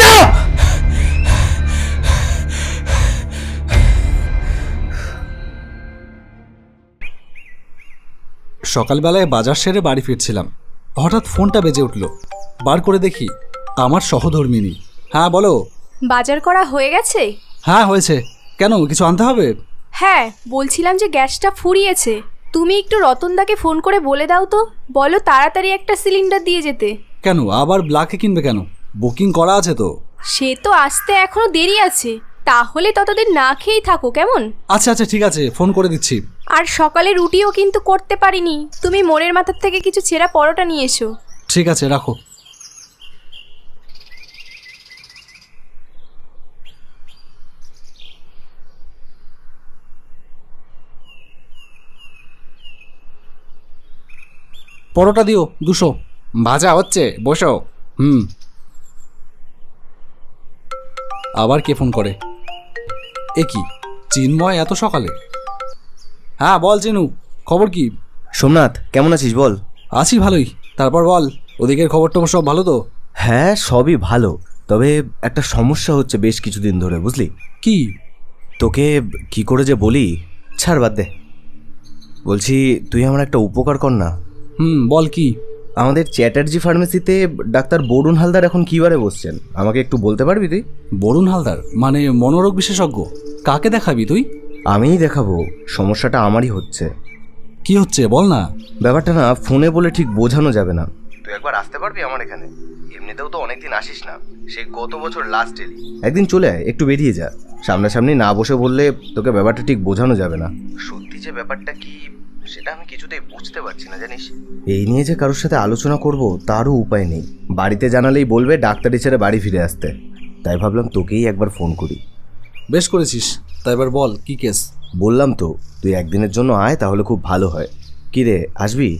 না সকালবেলায় বাজার সেরে বাড়ি ফিরছিলাম। হঠাৎ ফোনটা বেজে উঠল। বার করে দেখি আমার সহধর্মিনী। হ্যাঁ বলো। বাজার করা হয়ে গেছে? হ্যাঁ হয়েছে। কেন কিছু আনতে হবে? হ্যাঁ বলছিলাম যে গ্যাসটা ফুরিয়েছে। তুমি একটু রতনদাকে ফোন করে বলে দাও তো। বলো তাড়াতাড়ি একটা সিলিন্ডার দিয়ে যেতে। কেন? আবার ব্লাকে কিনবে কেন? বুকিং করা আছে তো। সে তো আসতে এখনও দেরি আছে। তাহলে ততদিন না খেয়েই থাকো কেমন? আচ্ছা আচ্ছা ঠিক আছে ফোন করে দিচ্ছি। আর সকালে রুটিও কিন্তু করতে পারিনি। তুমি মোড়ের মাথার থেকে কিছু ছেঁড়া পরোটা নিয়ে এসো। ঠিক আছে রাখো। পরোটা দিও দুশো। ভাজা হচ্ছে বসো। হুম। আবার কে ফোন করে? এ কি চিন্ময় এত সকালে? হ্যাঁ বল চিনু খবর কি? সোমনাথ কেমন আছিস বল? আছি ভালোই তারপর বল ওদিকের খবর টবর সব ভালো তো? হ্যাঁ সবই ভালো তবে একটা সমস্যা হচ্ছে বেশ কিছুদিন ধরে বুঝলি? কি? তোকে কি করে যে বলি ছাড় বাদ দে। বলছি তুই আমার একটা উপকার কর না। হুম বল কি? আমাদের চ্যাটার্জি ফার্মেসিতে ডাক্তার বরুণ হালদার এখন কী বারে বসছেন। আমাকে একটু বলতে পারবি তুই? বরুণ হালদার? মানে মনোরোগ বিশেষজ্ঞ? কাকে দেখাবি তুই? আমিই দেখাবো। সমস্যাটা আমারই হচ্ছে। কি হচ্ছে? বল না। ব্যাপারটা না ফোনে বলে ঠিক বোঝানো যাবে না। তুই একবার আসতে পারবি আমার এখানে? এমনিতেও তো অনেকদিন আসিস না। সেই গত বছর লাস্ট এলি। একদিন চলে আয় একটু বেরিয়ে যা। সামনাসামনি না বসে বললে তোকে ব্যাপারটা ঠিক বোঝানো যাবে না। সত্যি যে ব্যাপারটা কি সেটা আমি কিছুতেই বুঝতে পারছি না জানিস? এই নিয়ে যে কারোর সাথে আলোচনা করব তারও উপায় নেই। বাড়িতে জানালেই বলবে ডাক্তারি ছেড়ে বাড়ি ফিরে আসতে। তাই ভাবলাম তোকেই একবার ফোন করি। বেশ করেছিস। তাই এবার বল কি কেস? বললাম তো তুই একদিনের জন্য আয় তাহলে খুব ভালো হয়। কি রে আসবি?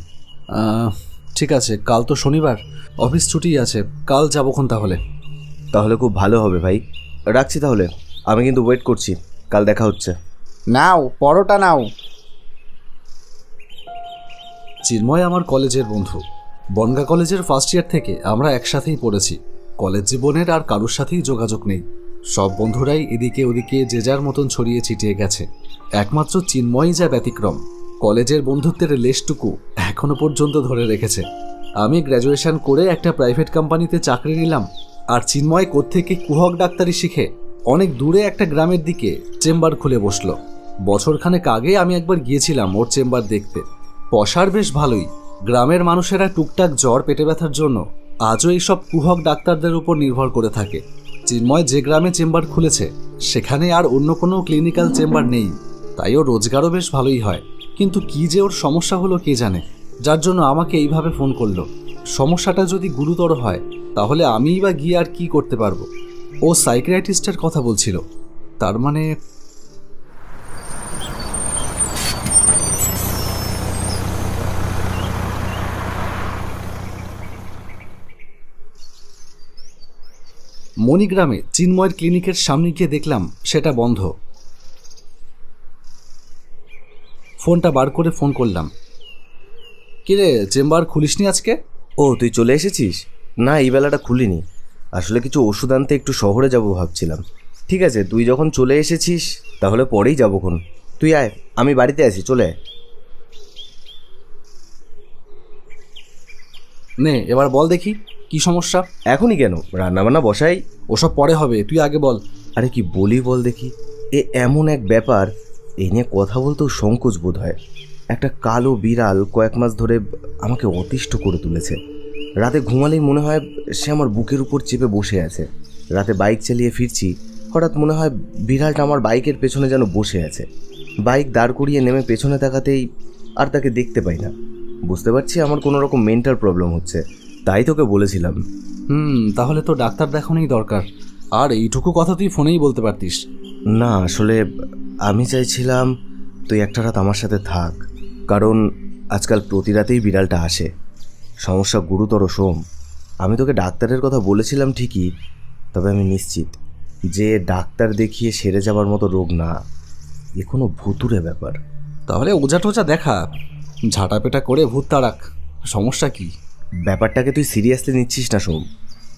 আহ, ঠিক আছে কাল তো শনিবার। অফিস ছুটি আছে কাল যাবোক্ষণ তাহলে। তাহলে খুব ভালো হবে ভাই। রাখছি তাহলে। আমি কিন্তু ওয়েট করছি কাল দেখা হচ্ছে। নাও পরোটা নাও। চিন্ময় আমার কলেজের বন্ধু। বনগা কলেজের ফার্স্ট ইয়ার থেকে আমরা একসাথেই পড়েছি। কলেজ জীবনের আর কারোর সাথেই যোগাযোগ নেই। সব বন্ধুরাই এদিকে ওদিকে যে যার মতন ছড়িয়ে ছিটিয়ে গেছে। একমাত্র চিন্ময়ই যা ব্যতিক্রম। কলেজের বন্ধুত্বের লেশটুকু এখনও পর্যন্ত ধরে রেখেছে। আমি গ্র্যাজুয়েশন করে একটা প্রাইভেট কোম্পানিতে চাকরি নিলাম। আর চিন্ময় কোত্থেকে কুহক ডাক্তারি শিখে অনেক দূরে একটা গ্রামের দিকে চেম্বার খুলে বসল। বছরখানেক আগে আমি একবার গিয়েছিলাম ওর চেম্বার দেখতে। পশার বেশ ভালোই। গ্রামের মানুষেরা টুকটাক জ্বর, পেটে ব্যথার জন্য আজও এইসব কুহক ডাক্তারদের উপর নির্ভর করে থাকে। চিন্ময় যে গ্রামে চেম্বার খুলেছে, সেখানে আর অন্য কোনো ক্লিনিক্যাল চেম্বার নেই। তাই ওর রোজগারও বেশ ভালোই হয়। কিন্তু কি যে ওর সমস্যা হলো কে জানে? যার জন্য আমাকে এইভাবে ফোন করল। সমস্যাটা যদি গুরুতর হয়, তাহলে আমিই বা গিয়ে আর কি করতে পারব? ও সাইকিয়াট্রিস্টের কথা বলছিল। তার মানে মণিগ্রামে চিন্ময়ের ক্লিনিকের সামনে গিয়ে দেখলাম সেটা বন্ধ। ফোনটা বার করে ফোন করলাম। কিরে চেম্বার খুলিসনি আজকে? ও তুই চলে এসেছিস? না এই বেলাটা খুলিনি। আসলে কিছু ওষুধ আনতে একটু শহরে যাব ভাবছিলাম। ঠিক আছে তুই যখন চলে এসেছিস তাহলে পরেই যাব খন তুই আয় আমি বাড়িতে আছি চলে আয়। নে এবার বল দেখি। কি সমস্যা? এখনই কেন? রান্নাবান্না বসাই? ওসব পরে হবে তুই আগে বল। আরে কি বলি বল দেখি। এ এমন এক ব্যাপার এই নিয়ে কথা বলতেও সংকোচ বোধ হয়। একটা কালো বিড়াল কয়েক মাস ধরে আমাকে অতিষ্ঠ করে তুলেছে। রাতে ঘুমালেই মনে হয় সে আমার বুকের উপর চেপে বসে আছে। রাতে বাইক চালিয়ে ফিরছি হঠাৎ মনে হয় বিড়ালটা আমার বাইকের পেছনে যেন বসে আছে। বাইক দাঁড় করিয়ে নেমে পেছনে তাকাতেই আর তাকে দেখতে পাই না। বুঝতে পারছি আমার কোনো রকম মেন্টাল প্রবলেম হচ্ছে। তাই তোকে বলেছিলাম। হুম তাহলে তো ডাক্তার দেখানোই দরকার। আর এইটুকু কথা তুই ফোনেই বলতে পারতিস। না আসলে আমি চাইছিলাম তুই একটা রাত আমার সাথে থাক। কারণ আজকাল প্রতি রাতেই বিড়ালটা আসে। সমস্যা গুরুতর সোম। আমি তোকে ডাক্তারের কথা বলেছিলাম ঠিকই তবে আমি নিশ্চিত যে ডাক্তার দেখিয়ে সেরে যাবার মতো রোগ না। এ কোনো ভুতুরে ব্যাপার। তাহলে ওজা টোজা দেখা। ঝাঁটাপেটা করে ভূত তাড়াক। সমস্যা কি? ব্যাপারটাকে তুই সিরিয়াসলি নিচ্ছিস না সোম।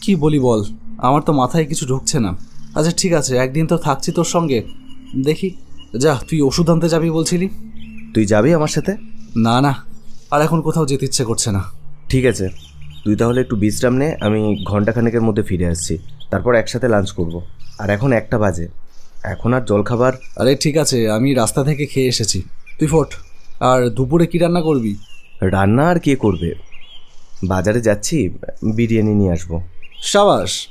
কি বলি বল আমার তো মাথায় কিছু ঢুকছে না। আচ্ছা ঠিক আছে একদিন তো থাকছি তোর সঙ্গে। দেখি যা তুই ওষুধ আনতে যাবি বলছিলি? তুই যাবি আমার সাথে? না না আর এখন কোথাও যেতে ইচ্ছে করছে না। ঠিক আছে তুই তাহলে একটু বিশ্রাম নে আমি ঘন্টাখানেকের মধ্যে ফিরে আসছি। তারপর একসাথে লাঞ্চ করব। আর এখন একটা বাজে। এখন আর জলখাবার আরে ঠিক আছে আমি রাস্তা থেকে খেয়ে এসেছি। তুই ফোট আর দুপুরে কি রান্না করবি? রান্না আর কে করবে? বাজারে যাচ্ছি, বিরিয়ানি নিয়ে আসব। সাবাস,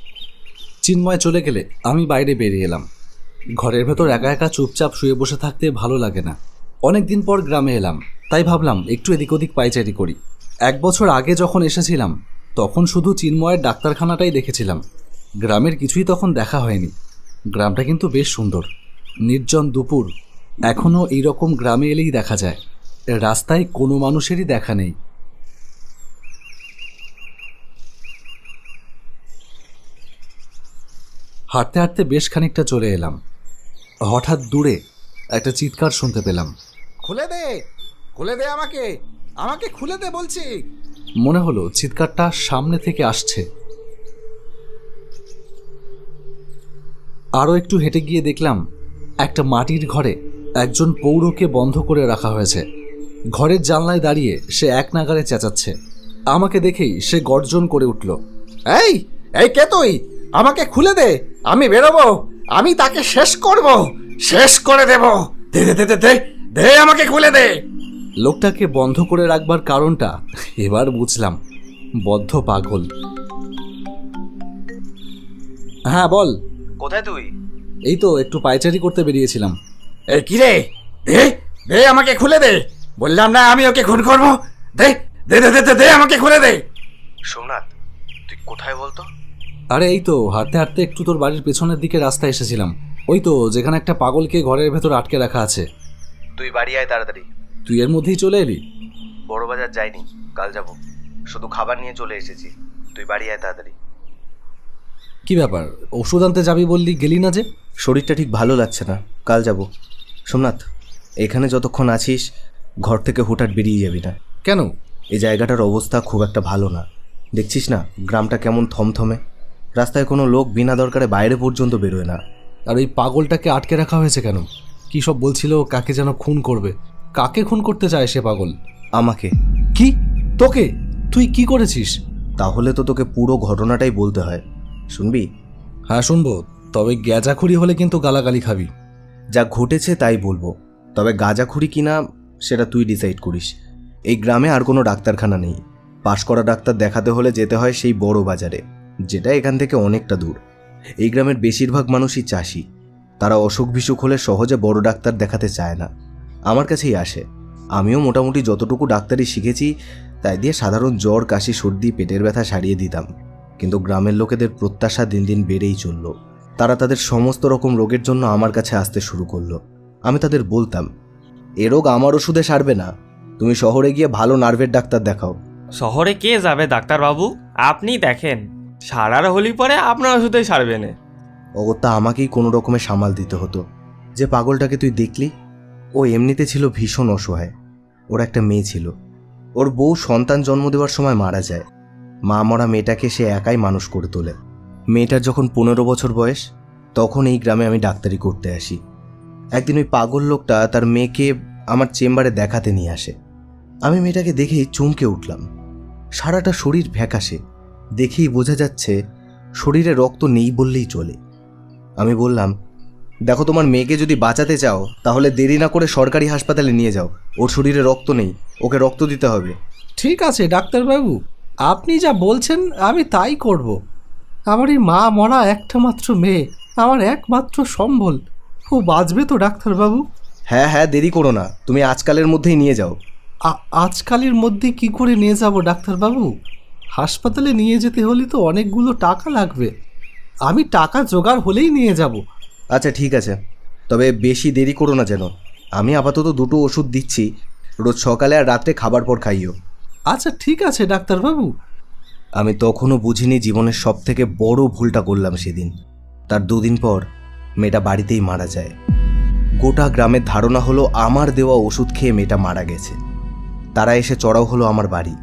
চিন্ময় চলে গেলে আমি বাইরে বেরিয়ে এলাম। ঘরের ভেতর একা একা চুপচাপ শুয়ে বসে থাকতে ভালো লাগে না। অনেক দিন পর গ্রামে এলাম, তাই ভাবলাম একটু এদিক ওদিক পাইচারি করি। এক বছর আগে যখন এসেছিলাম, তখন শুধু চিন্ময়ের ডাক্তারখানাটাই দেখেছিলাম। গ্রামের কিছুই তখন দেখা হয়নি। গ্রামটা কিন্তু বেশ সুন্দর। নির্জন দুপুর এখনও এইরকম গ্রামে এলেই দেখা যায়। রাস্তায় কোনো মানুষেরই দেখা নেই। হাঁটতে হাঁটতে বেশ খানিকটা চলে এলাম। হঠাৎ দূরে একটা চিৎকার শুনতে পেলাম। খুলে দে খুলে দে আমাকে আমাকে খুলে দে বলছি। মনে হলো চিৎকারটা সামনে থেকে আসছে। আরও একটু হেঁটে গিয়ে দেখলাম একটা মাটির ঘরে একজন পৌরকে বন্ধ করে রাখা হয়েছে। ঘরের জানলায় দাঁড়িয়ে সে এক নাগারে চেঁচাচ্ছে। আমাকে দেখেই সে গর্জন করে উঠল এই এই কে তুই? আমাকে খুলে দে আমি বেরোবো আমি তাকে শেষ করব শেষ করে দেব। দে দে দে দে আমাকে খুলে দে। লোকটাকে বন্ধ করে রাখবার কারণটা এবার বুঝলাম বদ্ধ পাগল। হ্যাঁ বল। কোথায় তুই? এই তো একটু পায়চারি করতে বেরিয়েছিলাম। এই কি রে? দে দে আমাকে খুলে দে। বললাম না আমি ওকে খুন করব। দে দে দে, দে আমাকে খুলে দে। সোমনাথ তুই কোথায় বলতো? আরে এই তো হাঁটতে হাঁটতে একটু তোর বাড়ির পেছনের দিকে রাস্তায় এসেছিলাম। ওই তো যেখানে একটা পাগলকে ঘরের ভেতর আটকে রাখা আছে। তুই বাড়ি আয় তাড়াতাড়ি। তুই এর মধ্যেই চলে এলি? বড় বাজার যাইনি কাল যাব। শুধু খাবার নিয়ে চলে এসেছি। তুই বাড়ি আয় তাড়াতাড়ি। কি ব্যাপার ওষুধ আনতে যাবি বললি গেলি না যে? শরীরটা ঠিক ভালো লাগছে না কাল যাব। সোমনাথ এখানে যতক্ষণ আছিস ঘর থেকে হুটহাট বেরিয়ে যাবি না। কেন? এই জায়গাটার অবস্থা খুব একটা ভালো না। দেখছিস না গ্রামটা কেমন থমথমে? রাস্তায় কোনো লোক বিনা দরকারে বাইরে পর্যন্ত বেরোয় না। আর ওই পাগলটাকে আটকে রাখা হয়েছে কেন? কি সব বলছিল কাকে যেন খুন করবে? কাকে খুন করতে চায় সে পাগল? আমাকে। কি? তোকে? তুই কি করেছিস? তাহলে তো তোকে পুরো ঘটনাটাই বলতে হয়। শুনবি? হ্যাঁ শুনব। তবে গ্যাজাখুরি হলে কিন্তু গালাগালি খাবি। যা ঘটেছে তাই বলব। তবে গাঁজাখুরি কিনা সেটা তুই ডিসাইড করিস। এই গ্রামে আর কোনো ডাক্তারখানা নেই। পাশ করা ডাক্তার দেখাতে হলে যেতে হয় সেই বড় বাজারে। যেটা এখান থেকে অনেকটা দূর। এই গ্রামের বেশিরভাগ মানুষই চাষি। তারা অসুখ বিসুখ হলে সহজে বড় ডাক্তার দেখাতে চায় না। আমার কাছেই আসে। আমিও মোটামুটি যতটুকু ডাক্তারি শিখেছি, তাই দিয়ে সাধারণ জ্বর, কাশি, সর্দি, পেটের ব্যথা সারিয়ে দিতাম। কিন্তু গ্রামের লোকেদের প্রত্যাশা দিন দিন বেড়েই চলল। তারা তাদের সমস্ত রকম রোগের জন্য আমার কাছে আসতে শুরু করল। আমি তাদের বলতাম, এ রোগ আমার ওষুধে সারবে না। তুমি শহরে গিয়ে ভালো নার্ভের ডাক্তার দেখাও। শহরে কে যাবে ডাক্তারবাবু? আপনি দেখেন। সারার হলি পরে আপনার ওষুধে সারবে না। অগত্যা আমাকেই কোনো রকমে সামাল দিতে হতো। যে পাগলটাকে তুই দেখলি, ও এমনিতে ছিল ভীষণ অসহায়। ওর একটা মেয়ে ছিল। ওর বউ সন্তান জন্ম দেওয়ার সময় মারা যায়। মা মরা মেয়েটাকে সে একাই মানুষ করে তোলে। মেয়েটার যখন পনেরো বছর বয়স, তখন এই গ্রামে আমি ডাক্তারি করতে আসি। একদিন ওই পাগল লোকটা তার মেয়েকে আমার চেম্বারে দেখাতে নিয়ে আসে। আমি মেয়েটাকে দেখেই চমকে উঠলাম। সারাটা শরীর ফ্যাকাশে দেখেই বোঝা যাচ্ছে শরীরে রক্ত নেই বললেই চলে। আমি বললাম দেখো তোমার মেয়েকে যদি বাঁচাতে চাও তাহলে দেরি না করে সরকারি হাসপাতালে নিয়ে যাও। ওর শরীরে রক্ত নেই ওকে রক্ত দিতে হবে। ঠিক আছে ডাক্তারবাবু। আপনি যা বলছেন আমি তাই করব। আমার এই মা মরা একটা মাত্র মেয়ে আমার একমাত্র সম্বল। ও বাঁচবে তো ডাক্তারবাবু? হ্যাঁ হ্যাঁ দেরি করো না। তুমি আজকালের মধ্যেই নিয়ে যাও। আজকালের মধ্যে কি করে নিয়ে যাব ডাক্তারবাবু? হাসপাতালে নিয়ে যেতে হলে তো অনেকগুলো টাকা লাগবে। আমি টাকা জোগাড় হলেই নিয়ে যাব। আচ্ছা ঠিক আছে। তবে বেশি দেরি করো না যেন। আমি আপাতত দুটো ওষুধ দিচ্ছি। রোজ সকালে আর রাত্রে খাবার পর খাইও। আচ্ছা ঠিক আছে ডাক্তারবাবু। আমি তখনও বুঝিনি জীবনের সব থেকে বড় ভুলটা করলাম সেদিন। তার দুদিন পর মেয়েটা বাড়িতেই মারা যায়। গোটা গ্রামের ধারণা হলো আমার দেওয়া ওষুধ খেয়ে মেয়েটা মারা গেছে। তারা এসে চড়াও হলো আমার বাড়ি।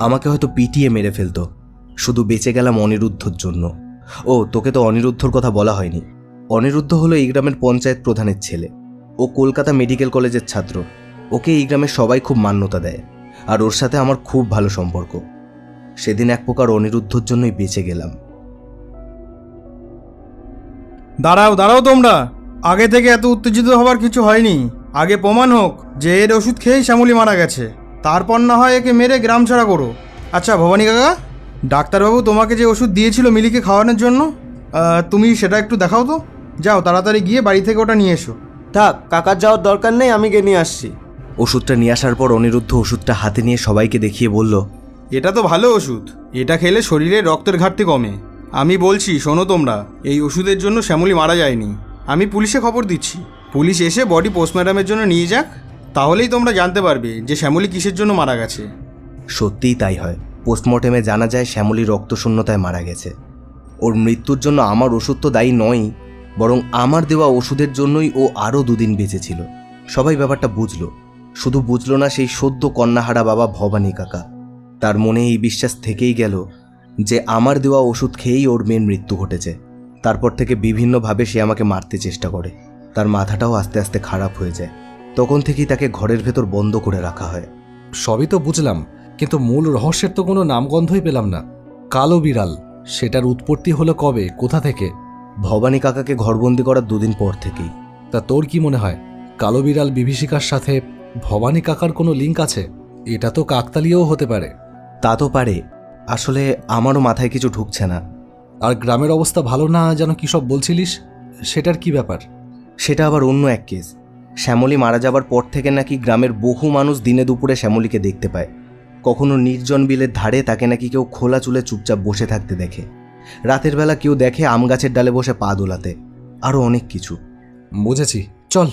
আমাকে হয়তো পিটিয়ে মেরে ফেলতো। শুধু বেঁচে গেলাম অনিরুদ্ধর জন্য। ও, তোকে তো অনিরুদ্ধর কথা বলা হয়নি। অনিরুদ্ধ হলো এই গ্রামের পঞ্চায়েত প্রধানের ছেলে। ও কলকাতা মেডিকেল কলেজের ছাত্র। ওকে এই গ্রামের সবাই খুব মান্যতা দেয়। আর ওর সাথে আমার খুব ভালো সম্পর্ক। সেদিন এক প্রকার অনিরুদ্ধর জন্যই বেঁচে গেলাম। দাঁড়াও দাঁড়াও তোমরা। আগে থেকে এত উত্তেজিত হবার কিছু হয়নি। আগে প্রমাণ হোক যে এর ওষুধ খেয়েই শ্যামলি মারা গেছে। তারপর না হয় একে মেরে গ্রাম ছাড়া করো। আচ্ছা ভবানী কাকা ডাক্তারবাবু তোমাকে যে ওষুধ দিয়েছিল মিলিকে খাওয়ানোর জন্য তুমি সেটা একটু দেখাও তো। যাও তাড়াতাড়ি গিয়ে বাড়ি থেকে ওটা নিয়ে এসো। থাক কাকার যাওয়ার দরকার নেই আমি গিয়ে নিয়ে আসছি। ওষুধটা নিয়ে আসার পর অনিরুদ্ধ ওষুধটা হাতে নিয়ে সবাইকে দেখিয়ে বলল এটা তো ভালো ওষুধ এটা খেলে শরীরে রক্তের ঘাটতি কমে। আমি বলছি শোনো তোমরা এই ওষুধের জন্য শ্যামলি মারা যায়নি। আমি পুলিশে খবর দিচ্ছি। পুলিশ এসে বডি পোস্টমর্টমের জন্য নিয়ে যাক। তাহলেই তোমরা জানতে পারবে যে শ্যামলি কিসের জন্য মারা গেছে। সত্যিই তাই হয়। পোস্টমর্টেমে জানা যায় শ্যামলী রক্তশূন্যতায় মারা গেছে। ওর মৃত্যুর জন্য আমার ওষুধ তো দায়ী নয় বরং আমার দেওয়া ওষুধের জন্যই ও আরও দুদিন বেঁচে ছিল সবাই ব্যাপারটা বুঝলো। শুধু বুঝলো না সেই সদ্য কন্যাহারা বাবা ভবানী কাকা। তার মনে এই বিশ্বাস থেকেই গেল যে আমার দেওয়া ওষুধ খেয়েই ওর মেয়ের মৃত্যু ঘটেছে। তারপর থেকে বিভিন্নভাবে সে আমাকে মারতে চেষ্টা করে। তার মাথাটাও আস্তে আস্তে খারাপ হয়ে যায়। তখন থেকেই তাকে ঘরের ভেতর বন্ধ করে রাখা হয়। সবই তো বুঝলাম কিন্তু মূল রহস্যের তো কোনো নামগন্ধই পেলাম না। কালো বিড়াল সেটার উৎপত্তি হলো কবে কোথা থেকে? ভবানী কাকাকে ঘরবন্দি করার দুদিন পর থেকেই। তা তোর কি মনে হয়? কালো বিড়াল বিভীষিকার সাথে ভবানী কাকার কোনো লিঙ্ক আছে? এটা তো কাকতালীয়ও হতে পারে। তা তো পারে আসলে আমারও মাথায় কিছু ঢুকছে না। আর গ্রামের অবস্থা ভালো না যেন কী সব বলছিলিস? সেটার কি ব্যাপার? সেটা আবার অন্য এক কেস। শ্যামলী মারা যাবার পর থেকে নাকি গ্রামের বহু মানুষ দিনে দুপুরে শ্যামলীকে দেখতে পায়। কখনো নির্জন বিলের ধারে তাকে নাকি কেউ খোলা চুলে চুপচাপ বসে থাকতে দেখে। রাতের বেলা কেউ দেখে আম গাছের ডালে বসে পা দোলাতে। আরও অনেক কিছু। বুঝেছি। চল।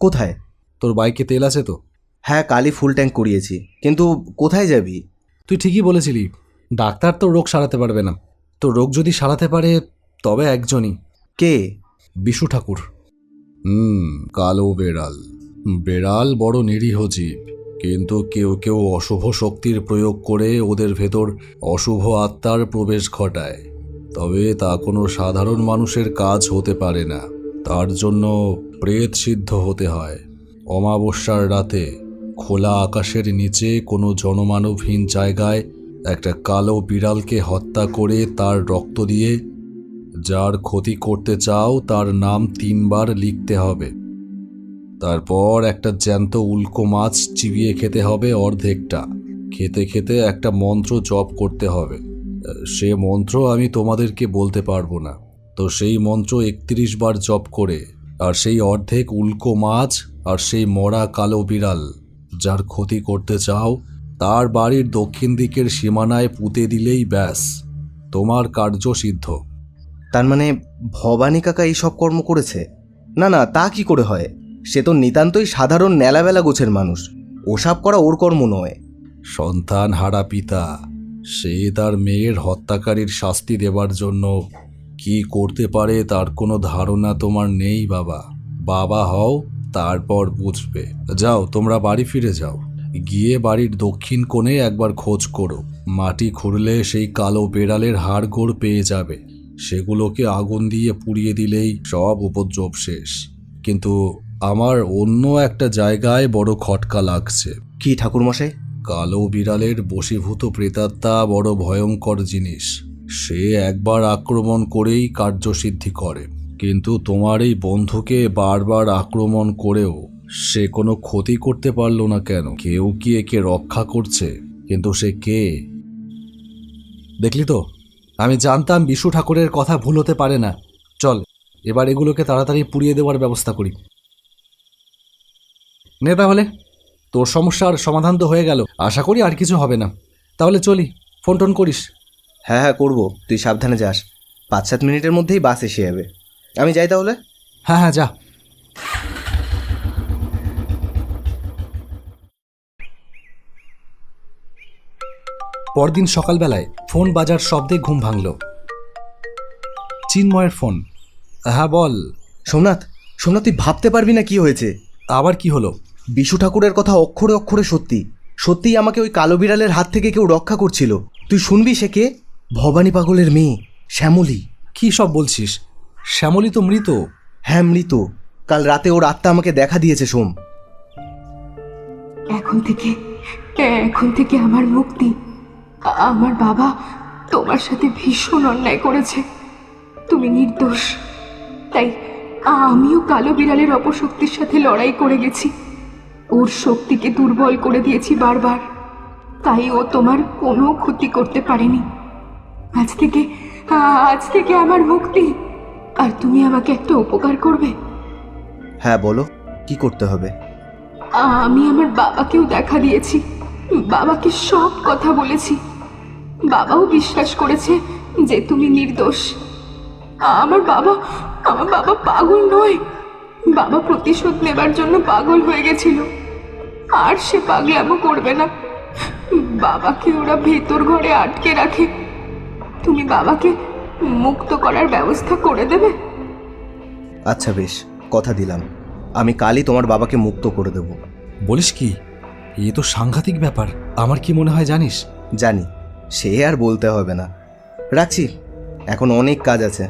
কোথায়? তোর বাইকে তেল আছে তো? হ্যাঁ কালই ফুল ট্যাঙ্ক করিয়েছি। কিন্তু কোথায় যাবি? তুই ঠিকই বলেছিলি। ডাক্তার তো রোগ সারাতে পারবে না। তো রোগ যদি সারাতে পারে তবে একজনই। কে? বিশু ঠাকুর। হুম, কালো বেড়াল। বেড়াল বড় নিরীহ জীব, কিন্তু কেউ কেউ অশুভ শক্তির প্রয়োগ করে ওদের ভেতর অশুভ আত্মার প্রবেশ ঘটায়। তবে তা কোনো সাধারণ মানুষের কাজ হতে পারে না। তার জন্য প্রেত সিদ্ধ হতে হয়। অমাবস্যার রাতে খোলা আকাশের নিচে কোনো জনমানবহীন জায়গায় একটা কালো বিড়ালকে হত্যা করে তার রক্ত দিয়ে যার ক্ষতি করতে চাও, তার নাম তিনবার লিখতে হবে। তারপর একটা জ্যান্ত উল্কো মাছ চিবিয়ে খেতে হবে অর্ধেকটা। খেতে খেতে একটা মন্ত্র জপ করতে হবে। সে মন্ত্র আমি তোমাদেরকে বলতে পারব না। তো সেই মন্ত্র একত্রিশ বার জপ করে, আর সেই অর্ধেক উল্কো মাছ, আর সেই মরা কালো বিড়াল, যার ক্ষতি করতে চাও, তার বাড়ির দক্ষিণ দিকের সীমানায় পুঁতে দিলেই ব্যাস। তোমার কার্য সিদ্ধ। তার মানে ভবানী কাকা এই সব কর্ম করেছে? না না, তা কি করে হয়? সে তো নিতান্তই সাধারণ নেলাবেলা গোছের মানুষ। ওসব করা ওর কর্ম নয়। সন্তান হারা পিতা, সে তার মেয়ের হত্যাকারীর শাস্তি দেবার জন্য কি করতে পারে তার কোনো ধারণা তোমার নেই বাবা। বাবা হও, তারপর বুঝবে। যাও, তোমরা বাড়ি ফিরে যাও। গিয়ে বাড়ির দক্ষিণ কোণে একবার খোঁজ করো। মাটি খুঁড়লে সেই কালো বেড়ালের হাড়গোড় পেয়ে যাবে। সেগুলোকে আগুন দিয়ে পুড়িয়ে দিলেই সব উপদ্রব শেষ। কিন্তু আমার অন্য একটা জায়গায় বড় খটকা লাগছে। কি ঠাকুরমশাই? কালো বিড়ালের বশীভূত প্রেতাত্মা বড় ভয়ঙ্কর জিনিস। সে একবার আক্রমণ করেই কার্যসিদ্ধি করে। কিন্তু তোমার এই বন্ধুকে বারবার আক্রমণ করেও সে কোনো ক্ষতি করতে পারল না কেন? কেউ কি একে রক্ষা করছে? কিন্তু সে কে? দেখলি তো? আমি জানতাম বিশু ঠাকুরের কথা ভুল হতে পারে না। চল এবার এগুলোকে তাড়াতাড়ি পুড়িয়ে দেওয়ার ব্যবস্থা করি। নে তাহলে তোর সমস্যার সমাধান তো হয়ে গেল। আশা করি আর কিছু হবে না। তাহলে চলি ফোন টোন করিস। হ্যাঁ হ্যাঁ করব। তুই সাবধানে যাস। পাঁচ সাত মিনিটের মধ্যেই বাস এসে যাবে। আমি যাই তাহলে? হ্যাঁ হ্যাঁ যা। পরদিন সকালবেলায় ফোন বাজার শব্দে ঘুম ভাঙল। চিন্ময়ের ফোন। হ্যাঁ বল। সোমনাথ সোমনাথ তুই ভাবতে পারবি না কি হয়েছে। আবার কি হলো? বিশু ঠাকুরের কথা অক্ষরে অক্ষরে সত্যি। সত্যিই আমাকে ওই কালো বিড়ালের হাত থেকে কেউ রক্ষা করছিল। তুই শুনবি সে কে? ভবানী পাগলের মেয়ে শ্যামলী। কি সব বলছিস? শ্যামলী তো মৃত। হ্যাঁ মৃত। কাল রাতে ওর আত্মা আমাকে দেখা দিয়েছে সোম। এখন থেকে এখন থেকে আমার মুক্তি। আমার বাবা তোমার সাথে ভীষণ অন্যায় করেছে। তুমি নির্দোষ। তাই আমিও কালো বিড়ালের অপশক্তির সাথে লড়াই করে গেছি। ওর শক্তিকে দুর্বল করে দিয়েছি বারবার। তাই ও তোমার কোনো ক্ষতি করতে পারেনি। আজ থেকে আজ থেকে আমার মুক্তি। আর তুমি আমাকে একটা উপকার করবে। হ্যাঁ বলো কি করতে হবে? আমি আমার বাবাকেও দেখা দিয়েছি। বাবাকে সব কথা বলেছি। বাবাও বিশ্বাস করেছে যে তুমি নির্দোষ। আমার বাবা আমার বাবা পাগল নয়। বাবা প্রতিশোধ নেবার জন্য পাগল হয়ে গেছিল। আর সে পাগলামো করবে না। বাবাকে ওরা ভেতর ঘরে আটকে রাখে। তুমি বাবাকে মুক্ত করার ব্যবস্থা করে দেবে? আচ্ছা বেশ কথা দিলাম। আমি কালই তোমার বাবাকে মুক্ত করে দেব। বলিস কি? এ তো সাংঘাতিক ব্যাপার। আমার কি মনে হয় জানিস? জানি। সে আর বলতে হবে না। রাখছি এখন অনেক কাজ আছে।